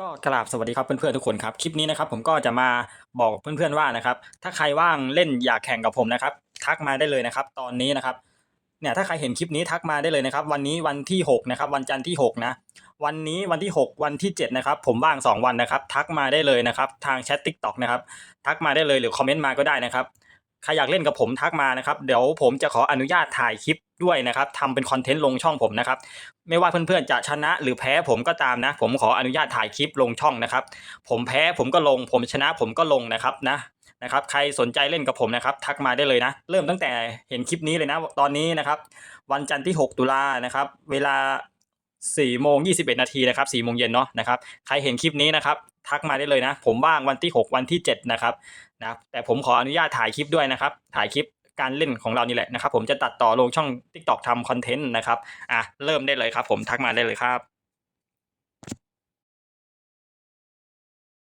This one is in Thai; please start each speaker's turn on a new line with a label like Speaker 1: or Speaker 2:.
Speaker 1: ก็กราบสวัสดีครับเพื่อนๆทุกคนครับคลิปนี้นะครับผมก็จะมาบอกเพื่อนๆว่านะครับถ้าใครว่างเล่นอยากแข่งกับผมนะครับทักมาได้เลยนะครับ ตอนนี้นะครับเนี่ยถ้าใครเห็นคลิปนี้ทักมาได้เลยนะครับ วันนี้วันที่6นะครับวันจันทร์ที่6นะวันนี้วันที่ 6 วันที่7นะครับผมว่าง 2 วันนะครับ ทักมาได้เลยนะครับ ทางแชททิกตอกนะครับทักมาได้เลยหรือคอมเมนต์มาก็ได้นะครับ ใครอยากเล่นกับผมทักมานะครับ เดี๋ยวผมจะขออนุญาตถ่ายคลิปด้วยนะครับทำเป็นคอนเทนต์ลงช่องผมนะครับ ไม่ว่าเพื่อนๆจะชนะหรือแพ้ผมก็ตามนะ ผมขออนุญาตถ่ายคลิปลงช่องนะครับ ผมแพ้ผมก็ลง ผมชนะผมก็ลงนะครับนะนะครับ ใครสนใจเล่นกับผมนะครับ ทักมาได้เลยนะ เริ่มตั้งแต่เห็นคลิปนี้เลยนะ ตอนนี้นะครับ วันจันทร์ที่ 6 ตุลานะครับ เวลา4โมง21 นาทีนะครับ4โมงเย็นเนาะนะครับ ใครเห็นคลิปนี้นะครับ ทักมาได้เลยนะ ผมว่างวันที่ 6 วันที่ 7 นะครับนะแต่ผมขออนุญาตถ่ายคลิปด้วยนะครับ ถ่ายคลิปการเล่นของเรานี่แหละนะครับ ผมจะตัดต่อลงช่อง TikTok ทำคอนเทนต์นะครับอะเริ่มได้เลยครับ ผมทักมาได้เลยครับ